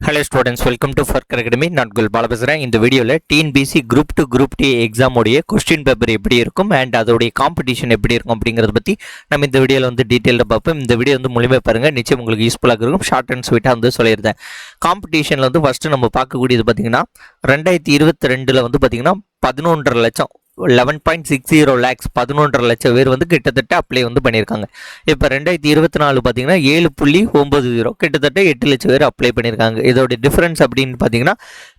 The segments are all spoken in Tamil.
ஹலோ ஸ்டூடெண்ட்ஸ் வெல்கம் டு ஃபர்க் அகாடமி நான் குல்பால பேசுகிறேன் இந்த வீடியோவில் TNPSC group two group D எக்ஸாமுடைய question paper எப்படி இருக்கும் அண்ட் அதோடைய காம்படிஷன் எப்படி இருக்கும் அப்படிங்கிறத பற்றி நம்ம இந்த வீடியோவில் வந்து டீட்டெயிலாக பார்ப்போம். இந்த வீடியோ வந்து முழுமையாக பாருங்கள் நிச்சயம் உங்களுக்கு யூஸ்ஃபுல்லாக இருக்கும். ஷார்ட் அண்ட் ஸ்வீட்டாக வந்து சொல்லியிருந்தேன் காம்படிஷனில் வந்து ஃபஸ்ட்டு நம்ம பார்க்கக்கூடியது பார்த்திங்கன்னா ரெண்டாயிரத்தி இருபத்தி ரெண்டில் வந்து பார்த்தீங்கன்னா பதினொன்றரை லட்சம் eleven point six zero lakhs பதினொன்றரை லட்சம் பேர் வந்து கிட்டத்தட்ட அப்ளை வந்து பண்ணியிருக்காங்க. இப்போ ரெண்டாயிரத்தி இருபத்தி நாலு பார்த்தீங்கன்னா ஏழு புள்ளி ஒம்பது ஜீரோ கிட்டத்தட்ட எட்டு லட்சம் பேர் அப்ளை பண்ணியிருக்காங்க. இதோட டிஃப்ரென்ஸ் அப்படின்னு பார்த்தீங்கன்னா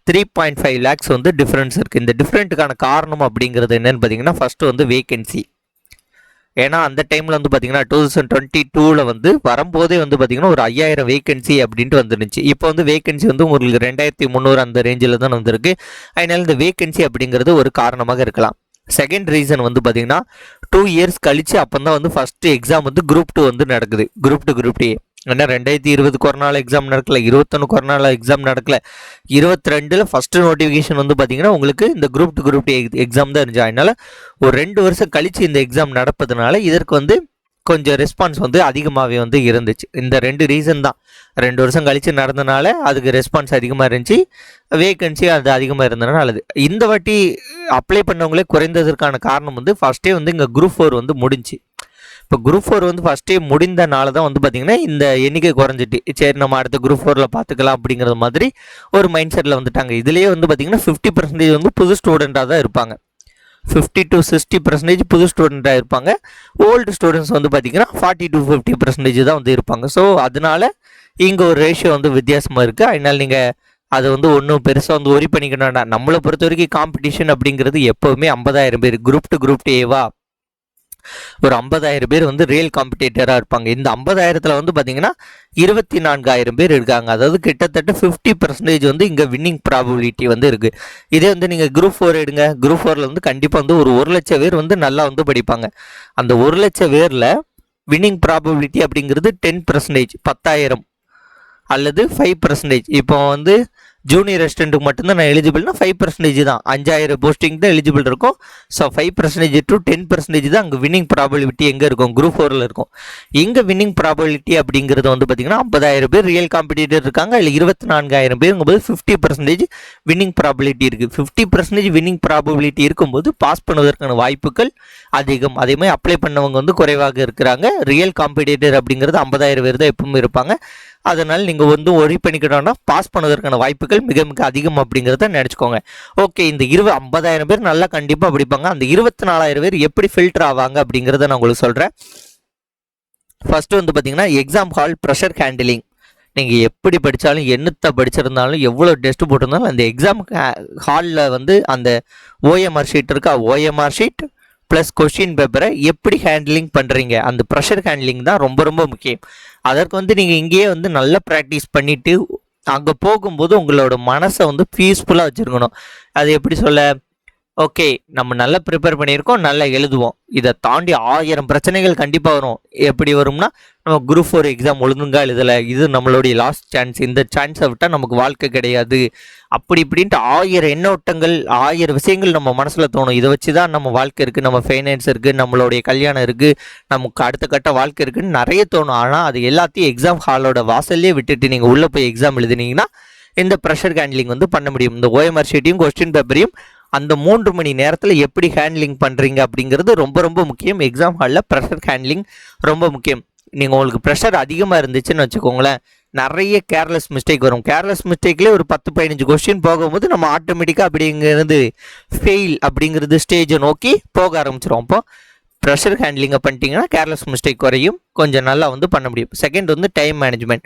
த்ரீ பாயிண்ட் ஃபைவ் லேக்ஸ் வந்து டிஃப்ரென்ஸ் இருக்குது இந்த டிஃப்ரெண்ட்டுக்கான காரணம் அப்படிங்கிறது என்னென்னு பார்த்தீங்கன்னா ஃபஸ்ட்டு வந்து வேகன்சி ஏன்னா அந்த டைமில் வந்து பார்த்தீங்கன்னா டூ தௌசண்ட் டுவெண்ட்டி டூவில் வந்து வரும்போதே வந்து பார்த்தீங்கன்னா ஒரு ஐயாயிரம் வேகன்சி அப்படின்ட்டு வந்துருந்துச்சு. இப்போ வந்து வேகன்சி வந்து உங்களுக்கு ரெண்டாயிரத்தி முந்நூறு அந்த ரேஞ்சில் தான் வந்திருக்கு. அதனால இந்த வேகன்சி அப்படிங்கிறது ஒரு காரணமாக இருக்கலாம். செகண்ட் ரீசன் வந்து பார்த்தீங்கன்னா டூ இயர்ஸ் கழித்து அப்போ தான் வந்து ஃபஸ்ட்டு எக்ஸாம் வந்து குரூப் டூ வந்து நடக்குது. குரூப் டூ குரூப் டி ஏன்னா ரெண்டாயிரத்தி இருபது கொரோனாவில் எக்ஸாம் நடக்கல இருபத்தொன்று கொரோனாவில் எக்ஸாம் நடக்கல. இருபத்தி ரெண்டில் ஃபஸ்ட்டு நோட்டிஃபிகேஷன் வந்து பார்த்தீங்கன்னா உங்களுக்கு இந்த group two group D exam தான் இருந்துச்சு. அதனால் ஒரு ரெண்டு வருஷம் கழிச்சு இந்த எக்ஸாம் நடப்பதுனால இதற்கு வந்து கொஞ்சம் ரெஸ்பான்ஸ் வந்து அதிகமாகவே வந்து இருந்துச்சு. இந்த ரெண்டு ரீசன் தான். ரெண்டு வருஷம் கழித்து நடந்தனால அதுக்கு ரெஸ்பான்ஸ் அதிகமாக இருந்துச்சு. வேகன்சி அது அதிகமாக இருந்தனால நல்லது இந்த வாட்டி அப்ளை பண்ணவங்களே குறைந்ததற்கான காரணம் வந்து ஃபஸ்ட்டே வந்து இங்கே குரூப் ஃபோர் வந்து முடிஞ்சு. இப்போ குரூப் ஃபோர் வந்து ஃபஸ்ட்டே முடிந்தனால தான் வந்து பார்த்திங்கன்னா இந்த எண்ணிக்கை குறைஞ்சிட்டு. சரி நம்ம அடுத்த குரூப் ஃபோரில் பார்த்துக்கலாம் அப்படிங்கிறது மாதிரி ஒரு மைண்ட் செட்டில் வந்துட்டாங்க. இதுலேயே வந்து பார்த்திங்கன்னா ஃபிஃப்டி பர்சன்டேஜ் வந்து புது ஸ்டூடெண்ட்டாக தான் இருப்பாங்க. ஃபிஃப்டி டு சிக்ஸ்டி பர்சன்டேஜ் புது ஸ்டூடெண்ட்டாக இருப்பாங்க. ஓல்டு ஸ்டூடெண்ட்ஸ் வந்து பார்த்திங்கன்னா ஃபார்ட்டி டு ஃபிஃப்டி பர்சன்டேஜ் தான் வந்து இருப்பாங்க. ஸோ அதனால இங்கே ஒரு ரேஷியோ வந்து வித்தியாசமாக இருக்குது அதனால் நீங்கள் அதை வந்து ஒன்றும் பெருசாக வந்து ஒரி பண்ணிக்கணும்னா நம்மளை பொறுத்த வரைக்கும் காம்படிஷன் அப்படிங்கிறது எப்போவுமே ஐம்பதாயிரம் பேர் குரூப் டு குரூப் டேவா ஒரு ஐம்பதாயிரம் பேர் வந்து ரியல் காம்படிட்டராக இருப்பாங்க. இந்த ஐம்பதாயிரத்தில் வந்து பார்த்தீங்கன்னா இருபத்தி நான்காயிரம் பேர் இருக்காங்க. அதாவது கிட்டத்தட்ட ஃபிஃப்டி பர்சன்டேஜ் வந்து இங்கே வின்னிங் ப்ராபபிலிட்டி வந்து இருக்குது இதே வந்து நீங்கள் குரூப் ஃபோர் எடுங்க. குரூப் ஃபோரில் வந்து கண்டிப்பாக வந்து ஒரு ஒரு லட்சம் பேர் வந்து நல்லா வந்து படிப்பாங்க. அந்த ஒரு லட்சம் பேரில் வின்னிங் ப்ராபபிலிட்டி அப்படிங்கிறது டென் பர்சன்டேஜ் பத்தாயிரம் அல்லது ஃபைவ் பர்சன்டேஜ் இப்போ வந்து ஜூனியர் ரெஸ்டண்ட்டுக்கு மட்டும்தான் நான் எலிஜிபிள்னா ஃபைவ் பர்சன்டேஜ் தான். அஞ்சாயிரம் போஸ்டிங் தான் எலிஜிபிள் இருக்கும். So five percentage to ten percentage தான் அங்கே வின்னிங் ப்ராபபிலிட்டி எங்கே இருக்கும்? குரூப் ஃபோரில் இருக்கும். இங்கே வின்னிங் ப்ராபபிலிட்டி அப்படிங்கிறது வந்து பார்த்தீங்கன்னா ஐம்பதாயிரம் பேர் ரியல் காம்படிட்டர் இருக்காங்க. இல்லை இருபத்தி நான்காயிரம் பேருங்கும்போது ஃபிஃப்டி பர்சன்டேஜ் வின்னிங் ப்ராபபிலிட்டி இருக்குது ஃபிஃப்டி பர்சன்டேஜ் வின்னிங் ப்ராபபிலிட்டி இருக்கும்போது பாஸ் பண்ணுவதற்கான வாய்ப்புகள் அதிகம். அதே மாதிரி அப்ளை பண்ணவங்க வந்து குறைவாக இருக்கிறாங்க. ரியல் காம்படிட்டர் அப்படிங்கிறது ஐம்பதாயிரம் பேர் தான் எப்பவும் இருப்பாங்க. அதனால் நீங்கள் வந்து ஒரி பண்ணிக்கிட்டோம்னா பாஸ் பண்ணுவதற்கான வாய்ப்புகள் மிக மிக அதிகம் அப்படிங்கிறத நினச்சிக்கோங்க. ஓகே இந்த இருபது ஐம்பதாயிரம் பேர் நல்லா கண்டிப்பாக படிப்பாங்க. அந்த இருபத்தி நாலாயிரம் பேர் எப்படி ஃபில்டர் ஆவாங்க அப்படிங்கிறத நான் உங்களுக்கு சொல்கிறேன் ஃபஸ்ட்டு வந்து பார்த்தீங்கன்னா எக்ஸாம் ஹால் ப்ரெஷர் ஹேண்டிலிங் நீங்கள் எப்படி படித்தாலும் என்னத்தை படிச்சிருந்தாலும் எவ்வளோ டெஸ்ட் போட்டிருந்தாலும் அந்த எக்ஸாம் ஹாலில் வந்து அந்த ஓஎம்ஆர் ஷீட் இருக்கா? ஓஎம்ஆர் ஷீட் ப்ளஸ் கொஷின் பேப்பரை எப்படி ஹேண்ட்லிங் பண்ணுறீங்க அந்த ப்ரெஷர் ஹேண்ட்லிங் தான் ரொம்ப ரொம்ப முக்கியம். அதற்கு வந்து நீங்கள் இங்கேயே வந்து நல்லா ப்ராக்டிஸ் பண்ணிவிட்டு அங்கே போகும்போது உங்களோட மனசை வந்து பீஸ்ஃபுல்லாக வச்சுருக்கணும். அது எப்படி சொல்ல? ஓகே நம்ம நல்லா ப்ரிப்பேர் பண்ணியிருக்கோம் நல்லா எழுதுவோம். இதை தாண்டி ஆயிரம் பிரச்சனைகள் கண்டிப்பாக வரும். எப்படி வரும்னா நம்ம குரூப் ஃபோர் எக்ஸாம் ஒழுங்குங்க எழுதலை. இது நம்மளுடைய லாஸ்ட் சான்ஸ் இந்த சான்ஸை விட்டால் நமக்கு வாழ்க்கை கிடையாது. அப்படி இப்படின்ட்டு ஆயிரம் எண்ணோட்டங்கள் ஆயிரம் விஷயங்கள் நம்ம மனசில் தோணும். இதை வச்சு தான் நம்ம வாழ்க்கை இருக்குது நம்ம ஃபைனான்ஸ் இருக்குது நம்மளுடைய கல்யாணம் இருக்குது நமக்கு அடுத்த கட்ட வாழ்க்கை இருக்குதுன்னு நிறைய தோணும். ஆனால் அது எல்லாத்தையும் எக்ஸாம் ஹாலோட வாசல்லே விட்டுட்டு நீங்கள் உள்ளே போய் எக்ஸாம் எழுதுனீங்கன்னா இந்த ப்ரெஷர் ஹேண்ட்லிங் வந்து பண்ண முடியும். இந்த ஓஎம்ஆர் ஷீட்டையும் கொஸ்டின் பேப்பரையும் அந்த மூன்று மணி நேரத்தில் எப்படி ஹேண்ட்லிங் பண்ணுறீங்க அப்படிங்கிறது ரொம்ப ரொம்ப முக்கியம். எக்ஸாம் ஹாலில் ப்ரெஷர் ஹேண்ட்லிங் ரொம்ப முக்கியம். நீங்கள் உங்களுக்கு ப்ரெஷர் அதிகமாக இருந்துச்சுன்னு வச்சுக்கோங்களேன் நிறைய கேர்லெஸ் மிஸ்டேக் வரும். கேர்லெஸ் மிஸ்டேக்லேயே ஒரு பத்து பதினஞ்சு கொஸ்டின் போகும்போது நம்ம ஆட்டோமேட்டிக்காக அப்படிங்கிறது ஃபெயில் அப்படிங்கிறது ஸ்டேஜை நோக்கி போக ஆரம்பிச்சிடும் அப்போ ப்ரெஷர் ஹேண்ட்லிங்கை பண்ணிட்டீங்கன்னா கேர்லெஸ் மிஸ்டேக் குறையும். கொஞ்சம் நல்லா வந்து பண்ண முடியும். செகண்ட் வந்து டைம் மேனேஜ்மெண்ட்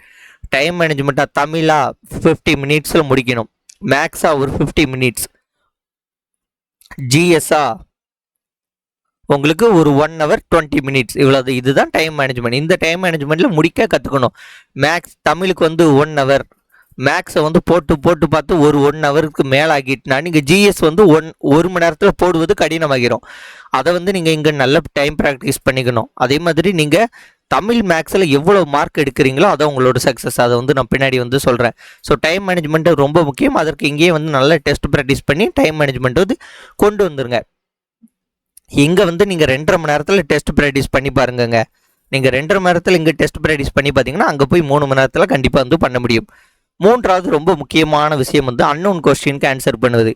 டைம் மேனேஜ்மெண்ட்டாக தமிழாக ஃபிஃப்டி மினிட்ஸில் முடிக்கணும். மேக்ஸாக ஒரு ஃபிஃப்டி மினிட்ஸ் ஜிஎஸ்ஸாக உங்களுக்கு ஒரு ஒன் ஹவர் டுவெண்ட்டி மினிட்ஸ் இவ்வளோ இதுதான் டைம் மேனேஜ்மெண்ட் இந்த டைம் மேனேஜ்மெண்ட்டில் முடிக்க கற்றுக்கணும் மேக்ஸ் தமிழுக்கு வந்து ஒன் ஹவர் மேக்ஸை வந்து போட்டு போட்டு பார்த்து ஒரு ஒன் ஹவருக்கு மேலே ஆகிட்டுனா நீங்கள் ஜிஎஸ் வந்து ஒன் ஒரு மணி நேரத்தில் போடுவது கடினமாகிரும். அதை வந்து நீங்கள் இங்கே நல்ல டைம் ப்ராக்டிஸ் பண்ணிக்கணும். அதே மாதிரி நீங்கள் தமிழ் மேக்ஸில் எவ்வளோ மார்க் எடுக்கிறீங்களோ அதை உங்களோட சக்ஸஸ் அதை வந்து நான் பின்னாடி வந்து சொல்கிறேன் ஸோ டைம் மேனேஜ்மெண்ட்டு ரொம்ப முக்கியம். அதற்கு இங்கேயே வந்து நல்ல டெஸ்ட் ப்ராக்டிஸ் பண்ணி டைம் மேனேஜ்மெண்ட் வந்து கொண்டு வந்துருங்க. இங்கே வந்து நீங்கள் ரெண்டரை மணி நேரத்தில் டெஸ்ட் ப்ராக்டிஸ் பண்ணி பாருங்கங்க. நீங்கள் ரெண்டரை மணி நேரத்தில் இங்கே டெஸ்ட் ப்ராக்டிஸ் பண்ணி பார்த்தீங்கன்னா அங்கே போய் மூணு மணி நேரத்தில் கண்டிப்பாக வந்து பண்ண முடியும். மூன்றாவது ரொம்ப முக்கியமான விஷயம் வந்து அன்னோன் கொஸ்டினுக்கு ஆன்சர் பண்ணுவது.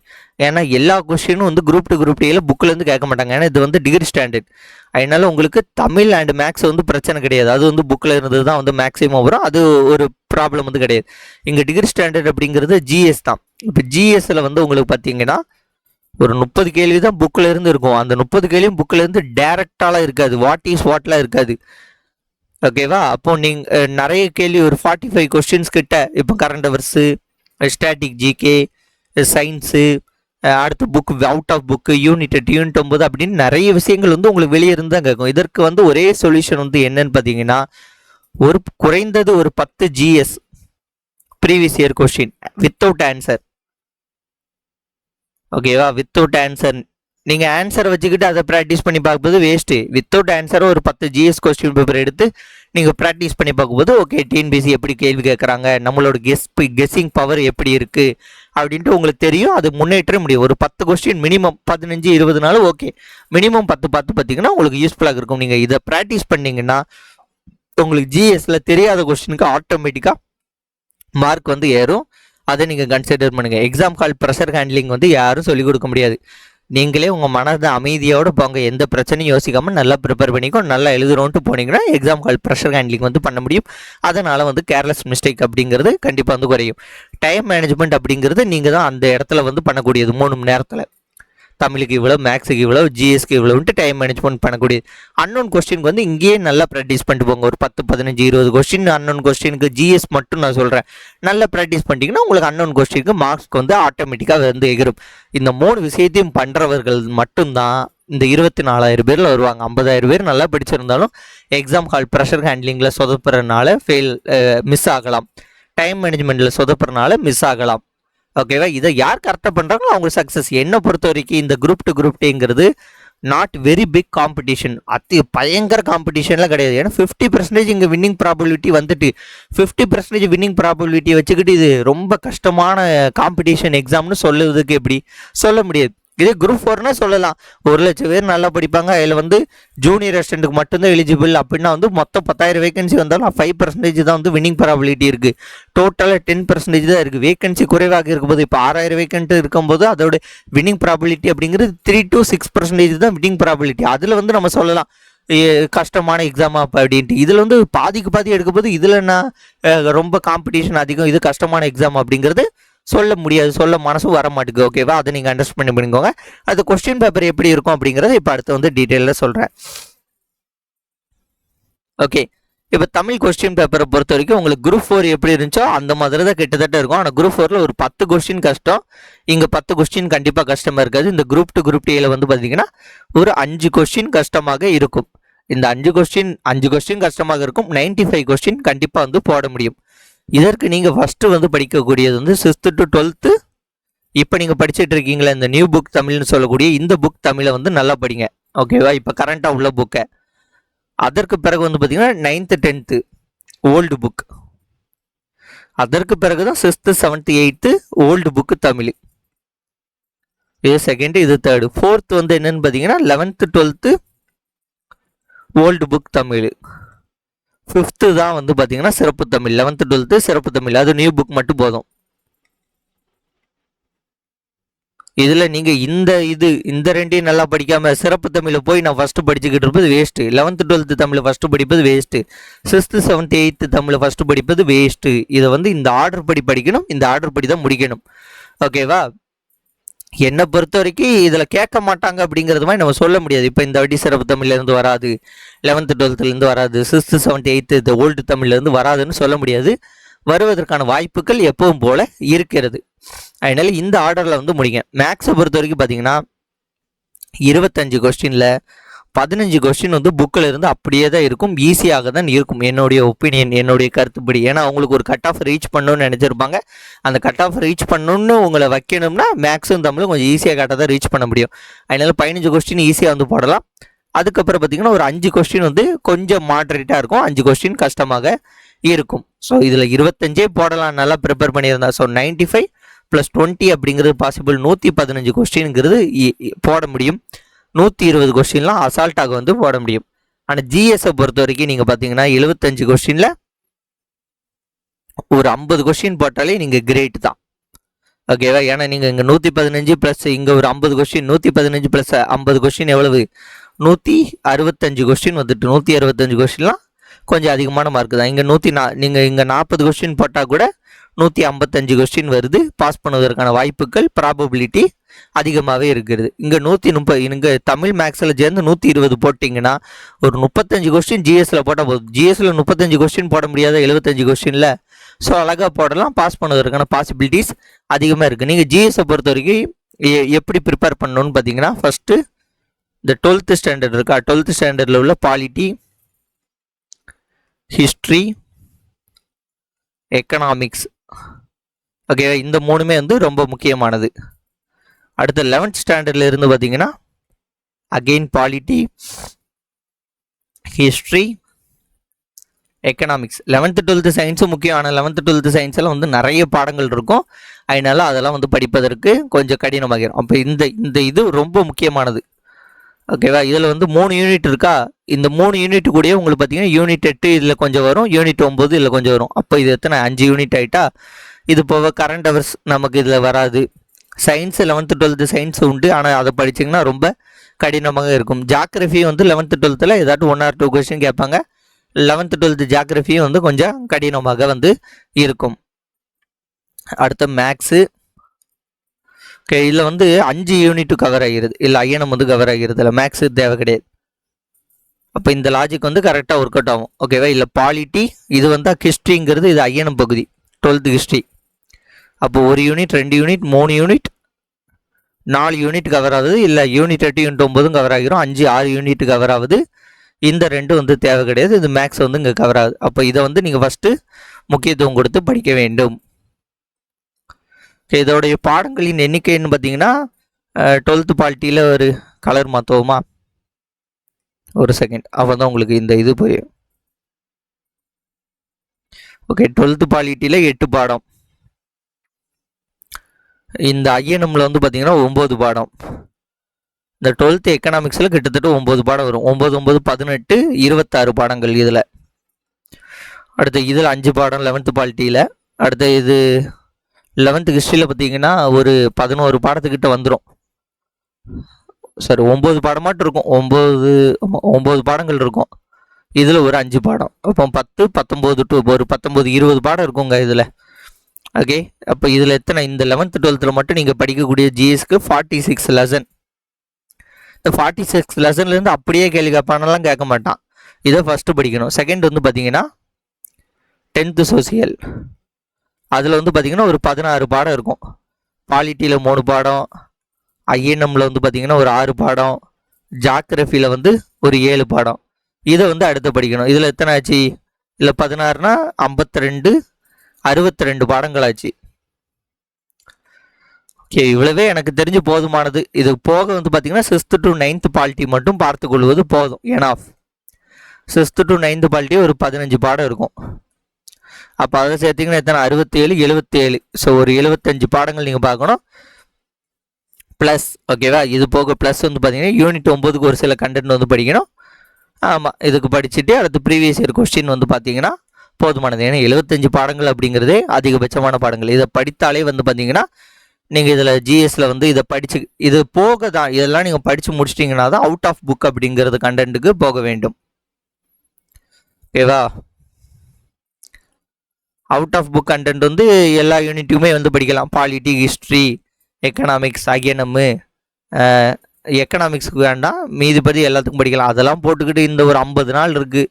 ஏன்னா எல்லா கொஸ்டினும் வந்து குரூப் டு குரூப் டேயில் புக்கிலேருந்து கேட்க மாட்டாங்க. ஏன்னா இது வந்து டிகிரி ஸ்டாண்டர்ட் அதனால உங்களுக்கு தமிழ் அண்ட் மேக்ஸ் வந்து பிரச்சனை கிடையாது. அது வந்து புக்கில் இருந்தது தான் வந்து மேக்ஸிமம் வரும். அது ஒரு ப்ராப்ளம் வந்து கிடையாது. இங்கே டிகிரி ஸ்டாண்டர்ட் அப்படிங்கிறது ஜிஎஸ் தான். இப்போ ஜிஎஸ்சில் வந்து உங்களுக்கு பார்த்தீங்கன்னா ஒரு முப்பது கேள்வி தான் புக்கில் இருந்து இருக்கும். அந்த முப்பது கேள்வியும் புக்கில் இருந்து டேரக்டாலாம் இருக்காது. வாட் இஸ் வாட்லாம் இருக்காது. ஓகேவா அப்போ நீங்கள் நிறைய கேள்வி ஒரு ஃபார்ட்டி ஃபைவ் கொஸ்டின்ஸ் கிட்ட. இப்போ current affairs static GK science அடுத்த book out of book unit எட்டு யூனிட் ஒன்பது அப்படின்னு நிறைய விஷயங்கள் வந்து உங்களுக்கு வெளியே இருந்து தான் கேட்கும். இதற்கு வந்து ஒரே சொல்யூஷன் வந்து என்னன்னு பார்த்தீங்கன்னா ஒரு குறைந்தது ஒரு பத்து GS previous year question without answer ஓகேவா வித்தவுட் ஆன்சர் நீங்கள் ஆன்சரை வச்சுக்கிட்டு அதை ப்ராக்டிஸ் பண்ணி பார்க்கும்போது வேஸ்ட்டு வித்தவுட் ஆன்சரும் ஒரு பத்து ஜிஎஸ் கொஸ்டின் பேப்பர் எடுத்து நீங்கள் ப்ராக்டிஸ் பண்ணி பார்க்கும்போது ஓகே டிஎன்பிசி எப்படி கேள்வி கேட்குறாங்க நம்மளோட கெஸ் கெஸ்ஸிங் பவர் எப்படி இருக்குது அப்படின்ட்டு உங்களுக்கு தெரியும். அது முன்னேற்ற முடியும். ஒரு பத்து கொஸ்டின் மினிமம் பதினஞ்சு இருபது நாள் ஓகே மினிமம் பத்து பத்து பார்த்தீங்கன்னா உங்களுக்கு யூஸ்ஃபுல்லாக இருக்கும். நீங்கள் இதை ப்ராக்டிஸ் பண்ணிங்கன்னா உங்களுக்கு ஜிஎஸ்ல தெரியாத கொஸ்டினுக்கு ஆட்டோமேட்டிக்காக மார்க் வந்து ஏறும். அதை நீங்கள் கன்சிடர் பண்ணுங்கள் எக்ஸாம் கால் ப்ரெஷர் ஹேண்ட்லிங் வந்து யாரும் சொல்லிக் கொடுக்க முடியாது. நீங்களே உங்கள் மனதை அமைதியோடு போங்க. எந்த பிரச்சனையும் யோசிக்காமல் நல்லா ப்ரிப்பேர் பண்ணிக்கோ நல்லா எழுதுறோன்ட்டு போனீங்கன்னா எக்ஸாம் கால் ப்ரெஷர் ஹேண்ட்லிங் வந்து பண்ண முடியும். அதனால் வந்து கேர்லெஸ் மிஸ்டேக் அப்படிங்கிறது கண்டிப்பாக வந்து குறையும். டைம் மேனேஜ்மெண்ட் அப்படிங்கிறது நீங்கள் தான் அந்த இடத்துல வந்து பண்ணக்கூடியது மூணு மணி நேரத்தில். தமிழுக்கு இவ்வளோ மேக்ஸுக்கு இவ்வளோ ஜிஎஸ்க்கு இவ்வளோன்ட்டு டைம் மேனேஜ்மெண்ட் பண்ணக்கூடியது அன்னோன் கொஸ்டினுக்கு வந்து இங்கேயே நல்லா ப்ராக்டிஸ் பண்ணிட்டு போங்க. ஒரு பத்து பதினஞ்சு இருபது கொஸ்டின் அன்னோன் கொஸ்டினுக்கு ஜிஎஸ் மட்டும் நான் சொல்கிறேன் நல்லா ப்ராக்டிஸ் பண்ணிட்டீங்கன்னா உங்களுக்கு அன்னோன் கொஸ்டினுக்கு மார்க்ஸ்க்கு வந்து ஆட்டோமேட்டிக்காக வந்து எகிரும். இந்த மூணு விஷயத்தையும் பண்ணுறவர்கள் மட்டும்தான் இந்த இருபத்தி நாலாயிரம் பேரில் வருவாங்க. ஐம்பதாயிரம் பேர் நல்லா படிச்சிருந்தாலும் எக்ஸாம் ஹால் ப்ரெஷர் ஹேண்ட்லிங்கில் சொதப்புறதுனால ஃபெயில் மிஸ் ஆகலாம். டைம் மேனேஜ்மெண்ட்டில் சொதப்புறதுனால மிஸ் ஆகலாம். ஓகேவா இதை யார் கரெக்டாக பண்ணுறாங்களோ அவங்க சக்ஸஸ் என்னை பொறுத்த வரைக்கும் இந்த குரூப் டு குரூப் டேங்கிறது நாட் வெரி பிக் காம்படிஷன் அத்தி பயங்கர காம்படிஷன்லாம் கிடையாது. ஏன்னா ஃபிஃப்டி பர்சன்டேஜ் இங்கே வின்னிங் ப்ராபபிலிட்டி வந்துட்டு ஃபிஃப்டி பர்சன்டேஜ் வின்னிங் ப்ராபபிலிட்டியை வச்சுக்கிட்டு இது ரொம்ப கஷ்டமான காம்படிஷன் எக்ஸாம்னு சொல்லுவதுக்கு எப்படி? சொல்ல முடியாது. இதே குரூப் ஃபோர்னா சொல்லலாம். ஒரு லட்சம் பேர் நல்லா படிப்பாங்க. அதில் வந்து ஜூனியர் அசிஸ்டண்ட்டுக்கு மட்டும்தான் எலிஜிபிள் அப்படின்னா வந்து மொத்தம் பத்தாயிரம் வேகன்சி வந்தாலும் ஃபைவ் பர்சன்டேஜ் தான் வந்து வின்னிங் ப்ராபிலிட்டி இருக்குது டோட்டலாக டென் பர்சன்டேஜ் தான் இருக்குது வேகன்சி குறைவாக இருக்கும்போது இப்போ ஆறாயிரம் வேகன்ட் இருக்கும்போது அதோட வின்னிங் ப்ராபிலிட்டி அப்படிங்கிறது த்ரீ டு சிக்ஸ் பர்சன்டேஜ் தான் வின்னிங் ப்ராபிலிட்டி அதில் வந்து நம்ம சொல்லலாம். ஏ, கஷ்டமான எக்ஸாமா அப்போ அப்படின்ட்டு. இதில் வந்து பாதிக்கு பாதி எடுக்கும்போது இதில் என்ன ரொம்ப காம்படிஷன் அதிகம் இது கஷ்டமான எக்ஸாம் அப்படிங்கிறது சொல்ல முடியாது சொல்ல மனசு வர மாட்டேங்குது. ஓகேவா அதை நீங்கள் அண்டர்ஸ்டாண்ட் பண்ணிக்கோங்க அது கொஸ்டின் பேப்பர் எப்படி இருக்கும் அப்படிங்கிறத இப்போ அடுத்து வந்து டீட்டெயிலில் சொல்கிறேன் ஓகே இப்போ தமிழ் கொஸ்டின் பேப்பரை பொறுத்த வரைக்கும் உங்களுக்கு குரூப் ஃபோர் எப்படி இருந்துச்சோ அந்த மாதிரி தான் கிட்டத்தட்ட இருக்கும். ஆனால் குரூப் ஃபோரில் ஒரு பத்து கொஸ்டின் கஷ்டம். இங்கே பத்து கொஸ்டின் கண்டிப்பாக கஷ்டமாக இருக்காது. இந்த குரூப் டு குரூப் டேயில் வந்து பார்த்தீங்கன்னா ஒரு அஞ்சு கொஸ்டின் கஷ்டமாக இருக்கும். இந்த அஞ்சு கொஸ்டின் அஞ்சு கொஸ்டின் கஷ்டமாக இருக்கும். 95 ஃபைவ் கொஸ்டின் கண்டிப்பாக வந்து போட முடியும். இதற்கு நீங்கள் ஃபஸ்ட்டு வந்து படிக்கக்கூடியது வந்து சிக்ஸ்த்து டு டுவெல்த்து இப்போ நீங்கள் படிச்சுட்டு இருக்கீங்களே இந்த நியூ புக் தமிழ்னு சொல்லக்கூடிய இந்த புக் தமிழை வந்து நல்லா படிங்க. ஓகேவா இப்போ கரண்ட்டாக உள்ள புக்கை அதற்கு பிறகு வந்து பார்த்தீங்கன்னா நைன்த்து டென்த்து ஓல்டு புக் அதற்கு பிறகு தான் sixth seventh eighth old book Tamil. இது செகண்டு இது தேர்டு ஃபோர்த்து வந்து என்னென்னு பார்த்தீங்கன்னா eleventh twelfth old book Tamil. Fifth தான் வந்து பார்த்தீங்கன்னா சிறப்பு தமிழ். லெவன்த்து டுவெல்த்து சிறப்பு தமிழ். அது நியூ புக் மட்டும் போதும். இதில் நீங்கள் இந்த இது இந்த ரெண்டையும் நல்லா படிக்காமல் சிறப்பு தமிழை போய் நான் ஃபஸ்ட்டு படிச்சுக்கிட்டு இருப்பது வேஸ்ட்டு லெவன்த்து டுவெல்த்து தமிழை ஃபஸ்ட்டு படிப்பது வேஸ்ட்டு சிக்ஸ்த்து செவன்த்து எயித்து தமிழை ஃபஸ்ட்டு படிப்பது வேஸ்ட்டு இதை வந்து இந்த ஆர்டர் படி படிக்கணும் இந்த ஆர்டர் படி தான் முடிக்கணும். ஓகேவா என்னை பொறுத்த வரைக்கும் இதில் கேட்க மாட்டாங்க அப்படிங்கிறது மாதிரி நம்ம சொல்ல முடியாது. இப்போ இந்த வாட்டி சிறப்பு தமிழ்லேருந்து வராது லெவன்த்து டுவெல்த்துலேருந்து வராது சிக்ஸ்த்து செவன்த் எயித்து இந்த ஓல்டு தமிழ்லேருந்து வராதுன்னு சொல்ல முடியாது. வருவதற்கான வாய்ப்புகள் எப்பவும் போல் இருக்கிறது. அதனால் இந்த ஆர்டரில் வந்து முடிங்க. மேக்ஸை பொறுத்த வரைக்கும் பார்த்தீங்கன்னா இருபத்தஞ்சு கொஸ்டினில் பதினஞ்சு கொஸ்டின் வந்து புக்கில் இருந்து அப்படியே தான் இருக்கும் ஈஸியாக தான் இருக்கும். என்னுடைய ஒப்பீனியன் என்னுடைய கருத்துப்படி. ஏன்னா அவங்களுக்கு ஒரு கட் ஆஃப் ரீச் பண்ணணும்னு நினச்சிருப்பாங்க. அந்த கட் ஆஃப் ரீச் பண்ணணும்னு உங்களை வைக்கணும்னா மேக்ஸும் தமிழும் கொஞ்சம் ஈஸியாக கரெக்டாக தான் ரீச் பண்ண முடியும். அதனால பதினஞ்சு கொஸ்டின் ஈஸியாக வந்து போடலாம். அதுக்கப்புறம் பார்த்திங்கன்னா ஒரு அஞ்சு கொஸ்டின் வந்து கொஞ்சம் மாட்ரேட்டாக இருக்கும். அஞ்சு கொஸ்டின் கஷ்டமாக இருக்கும். ஸோ இதில் இருபத்தஞ்சே போடலாம். நல்லா ப்ரிப்பேர் பண்ணியிருந்தா. So ninety five plus twenty அப்படிங்கிறது பாசிபிள் நூற்றி பதினஞ்சு கொஸ்டின்ங்கிறது போட முடியும். நூற்றி இருபது கொஸ்டின்லாம் அசால்ட்டாக வந்து போட முடியும். ஆனால் ஜிஎஸை பொறுத்த வரைக்கும் நீங்கள் பார்த்தீங்கன்னா எழுபத்தஞ்சு கொஸ்டினில் ஒரு ஐம்பது கொஸ்டின் போட்டாலே நீங்கள் கிரேட் தான். ஓகேவா ஏன்னா நீங்கள் இங்கே நூற்றி பதினஞ்சு ப்ளஸ் இங்கே ஒரு ஐம்பது கொஸ்டின் நூற்றி பதினஞ்சு ப்ளஸ் ஐம்பது கொஸ்டின் எவ்வளவு? நூற்றி அறுபத்தஞ்சு கொஸ்டின் வந்துட்டு நூற்றி அறுபத்தஞ்சு கொஸ்டின்லாம் கொஞ்சம் அதிகமான மார்க் தான். இங்கே நூற்றி நா நீங்கள் இங்கே நாற்பது கொஸ்டின் போட்டால் கூட நூற்றி ஐம்பத்தஞ்சு கொஸ்டின் வருது. பாஸ் பண்ணுவதற்கான வாய்ப்புகள் ப்ராபபிலிட்டி அதிகமாகவே இருக்கிறது. இங்கே நூற்றி முப்பது இங்கே தமிழ் மேக்ஸில் சேர்ந்து நூற்றி இருபது போட்டிங்கன்னா ஒரு முப்பத்தஞ்சு கொஸ்டின் ஜிஎஸ்சில் போட்டால் போதும். ஜிஎஸ்சில் முப்பத்தஞ்சு கொஸ்டின் போட முடியாத எழுபத்தஞ்சு கொஸ்டினில் ஸோ அழகாக போடலாம். பாஸ் பண்ணுவதற்கான பாசிபிலிட்டிஸ் அதிகமாக இருக்குது நீங்கள் ஜிஎஸ்ஸை பொறுத்த வரைக்கும் எ- எப்படி ப்ரிப்பேர் பண்ணணும்னு பார்த்தீங்கன்னா ஃபஸ்ட்டு இந்த டுவெல்த்து ஸ்டாண்டர்ட் இருக்கா? டுவெல்த்து ஸ்டாண்டர்டில் உள்ள பாலிட்டி ஹிஸ்ட்ரி எக்கனாமிக்ஸ் ஓகே இந்த மூணுமே வந்து ரொம்ப முக்கியமானது. அடுத்த லெவன்த் ஸ்டாண்டர்டில் இருந்து பார்த்தீங்கன்னா again polity history economics eleventh twelfth சயின்ஸும் முக்கியம். ஆனால் லெவன்த்து டுவெல்த்து சயின்ஸில் வந்து நிறைய பாடங்கள் இருக்கும். அதனால் அதெல்லாம் வந்து படிப்பதற்கு கொஞ்சம் கடினமாகிடும். அப்போ இந்த இந்த இது ரொம்ப முக்கியமானது. ஓகேவா இதில் வந்து மூணு யூனிட் இருக்கா? இந்த மூணு யூனிட் கூடயே உங்களுக்கு பார்த்தீங்கன்னா யூனிட் எட்டு இதில் கொஞ்சம் வரும் யூனிட் ஒம்பது இதில் கொஞ்சம் வரும். அப்போ இது எத்தனை? அஞ்சு யூனிட் ஆகிட்டா இது போக கரண்ட் அவர்ஸ் நமக்கு இதில் வராது. சயின்ஸ் லெவன்த்து டுவெல்த்து சயின்ஸ் உண்டு. ஆனால் அதை படிச்சிங்கன்னா ரொம்ப கடினமாக இருக்கும். ஜாக்ரஃபி வந்து லெவன்த்து டுவெல்த்தில் ஏதாட்டும் ஒன் ஆர் டூ கொஸ்டின் கேட்பாங்க. லெவன்த்து டுவெல்த்து ஜாக்ரஃபியும் வந்து கொஞ்சம் கடினமாக வந்து இருக்கும். அடுத்த மேக்ஸு ஓகே இதில் வந்து அஞ்சு யூனிட்டு கவர் ஆகிருது. இல்லை ஐயனம் வந்து கவர் ஆகிருது. இல்லை மேக்ஸு தேவை கிடையாது. அப்போ இந்த லாஜிக் வந்து கரெக்டாக ஒர்க் அவுட் ஆகும். ஓகேவா இல்லை பாலிட்டி இது வந்து ஹிஸ்ட்ரிங்கிறது இது ஐயனம் பகுதி. டுவெல்த்து ஹிஸ்ட்ரி அப்போ ஒரு யூனிட் ரெண்டு யூனிட் மூணு யூனிட் நாலு யூனிட் கவர் ஆகுது. இல்லை யூனிட் எட்டு யூனிட் ஒம்பதும் கவர் ஆகிரும். அஞ்சு ஆறு யூனிட் கவர் ஆகுது. இந்த ரெண்டும் வந்து தேவை கிடையாது. இது மேக்ஸ் வந்து இங்கே கவர் ஆகுது. அப்போ இதை வந்து நீங்கள் ஃபஸ்ட்டு முக்கியத்துவம் கொடுத்து படிக்க வேண்டும். இதோடைய பாடங்களின் எண்ணிக்கைன்னு பார்த்தீங்கன்னா டுவெல்த்து பால்ட்டியில் ஒரு கலர் மாற்றுவோமா ஒரு செகண்ட் அப்போ தான் உங்களுக்கு இந்த இது போய் ஓகே டுவெல்த்து பாலிட்டியில் எட்டு பாடம். இந்த ஐஎன்எம்மில் வந்து பார்த்திங்கன்னா ஒம்பது பாடம். இந்த டுவெல்த்து எக்கனாமிக்ஸில் கிட்டத்தட்ட ஒம்பது பாடம் வரும். ஒம்பது ஒம்பது பதினெட்டு இருபத்தாறு பாடங்கள் இதில். அடுத்து இதில் அஞ்சு பாடம் லெவன்த்து பாலிட்டியில் அடுத்து இது லெவன்த்து ஹிஸ்ட்ரியில் பார்த்தீங்கன்னா ஒரு பதினோரு பாடத்துக்கிட்ட வந்துடும் சரி ஒம்பது பாடமாட்டும் இருக்கும். ஒம்பது ஒம்பது பாடங்கள் இருக்கும். இதில் ஒரு அஞ்சு பாடம். அப்போ பத்து பத்தொம்போது டு ஒரு பத்தொம்போது இருபது பாடம் இருக்குங்க இதில். ஓகே அப்போ இதில் எத்தனை? இந்த லெவன்த்து டுவெல்த்தில் மட்டும் நீங்கள் படிக்கக்கூடிய ஜிஎஸ்க்கு ஃபார்ட்டி சிக்ஸ் லெசன் இந்த ஃபார்ட்டி சிக்ஸ் லெசன்லேருந்து அப்படியே கேள்வி கேட்பானெல்லாம் கேட்க மாட்டான். இதை ஃபஸ்ட்டு படிக்கணும். செகண்ட் வந்து பார்த்தீங்கன்னா டென்த்து சோசியல் அதில் வந்து பார்த்தீங்கன்னா ஒரு பதினாறு பாடம் இருக்கும். பாலிட்டியில் மூணு பாடம் ஐஎன்எம்மில் வந்து பார்த்தீங்கன்னா ஒரு ஆறு பாடம் ஜாக்ரஃபியில் வந்து ஒரு ஏழு பாடம். இதை வந்து அடுத்து படிக்கணும். இதில் எத்தனை ஆச்சு? இல்லை பதினாறுனா ஐம்பத்தி ரெண்டு அறுபத்தி ரெண்டு பாடங்கள் ஆச்சு ஓகே இவ்வளவே எனக்கு தெரிஞ்சு போதுமானது. இது போக வந்து பார்த்தீங்கன்னா சிக்ஸ்த்து டு நைன்த் பால்ட்டி மட்டும் பார்த்து கொள்வது போதும். ஏன்னா சிக்ஸ்த்து டு நைன்த்து பால்ட்டி ஒரு பதினஞ்சு பாடம் இருக்கும். அப்போ அதை சேர்த்திங்கன்னா எத்தனை? அறுபத்தேழு எழுபத்தேழு. ஸோ ஒரு எழுபத்தஞ்சு பாடங்கள் நீங்கள் பார்க்கணும். ப்ளஸ் ஓகேவா இது போக ப்ளஸ் வந்து பார்த்தீங்கன்னா யூனிட் ஒம்போதுக்கு ஒரு சில கண்டென்ட் வந்து படிக்கணும். ஆமாம் இதுக்கு படிச்சுட்டு அடுத்து ப்ரீவியஸ் இயர் கொஸ்டின் வந்து பார்த்தீங்கன்னா போதுமானது. ஏன்னா எழுபத்தஞ்சு பாடங்கள் அப்படிங்கிறதே அதிகபட்சமான பாடங்கள். இதை படித்தாலே வந்து பார்த்தீங்கன்னா நீங்கள் இதில் ஜிஎஸ்ல வந்து இதை படித்து இது போக தான் இதெல்லாம் நீங்கள் படித்து முடிச்சிட்டிங்கன்னா தான் அவுட் ஆஃப் புக் அப்படிங்கிறது கண்டென்ட்டுக்கு போக வேண்டும். ஓகேவா? அவுட் ஆஃப் புக் கண்டென்ட் வந்து எல்லா யூனிட்டுமே வந்து படிக்கலாம். பாலிட்டி ஹிஸ்ட்ரி எக்கனாமிக்ஸ் ஐஎன்எம்மு எக்கனாமிக்ஸ்க்கு வேண்டாம். மீதிபதி எல்லாத்துக்கும் படிக்கலாம். அதெல்லாம் போட்டுக்கிட்டு இந்த ஒரு ஐம்பது நாள் இருக்குது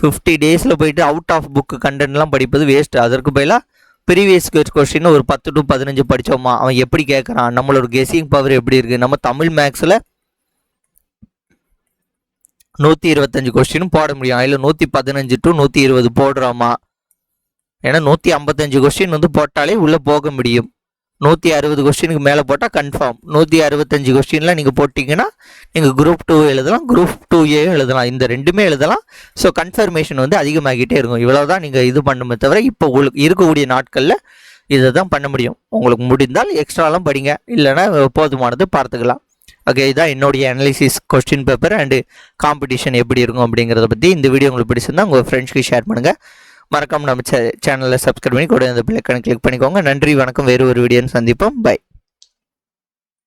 ஃபிஃப்டி டேஸில் போயிட்டு அவுட் ஆஃப் புக்கு கண்டென்ட்லாம் படிப்பது வேஸ்ட் அதற்கு பதிலாக ப்ரீவியஸ் கொஸ்டின் ஒரு பத்து டு பதினஞ்சு படித்தோமா அவன் எப்படி கேட்குறான் நம்மளோட கெஸிங் பவர் எப்படி இருக்குது நம்ம தமிழ் மேக்ஸில் நூற்றி இருபத்தஞ்சு கொஸ்டினும் போட முடியும். அதில் நூற்றி பதினஞ்சு டு நூற்றி இருபது போடுறோமா? ஏன்னா நூற்றி ஐம்பத்தஞ்சு கொஸ்டின் வந்து போட்டாலே உள்ளே போக முடியும். நூற்றி அறுபது கொஸ்டினுக்கு மேலே போட்டால் கன்ஃபார்ம் நூற்றி அறுபத்தஞ்சு கொஸ்டின்லாம் நீங்கள் போட்டிங்கன்னா நீங்கள் குரூப் டூ எழுதலாம் குரூப் டூ எழுதலாம். இந்த ரெண்டுமே எழுதலாம். ஸோ கன்ஃபர்மேஷன் வந்து அதிகமாகிட்டே இருக்கும். இவ்வளோ தான் நீங்கள் இது பண்ணுமே தவிர இப்போ உங்களுக்கு இருக்கக்கூடிய நாட்களில் இதை தான் பண்ண முடியும். உங்களுக்கு முடிந்தால் எக்ஸ்ட்ராலாம் படிங்க. இல்லைன்னா போதுமானது பார்த்துக்கலாம். ஓகே இதான் என்னுடைய analysis question paper and competition எப்படி இருக்கும் அப்படிங்கிறத பற்றி இந்த வீடியோ உங்களுக்கு பிடிச்சிருந்தா உங்கள் ஃப்ரெண்ட்ஸ்க்கு ஷேர் பண்ணுங்கள் மறக்காமல் நம்ம சேனலில் சப்ஸ்கிரைப் பண்ணி கூட அந்த பிள்ளைக்கான கிளிக் பண்ணிக்கோங்க. நன்றி வணக்கம். வேறு ஒரு வீடியோன்னு சந்திப்போம். பை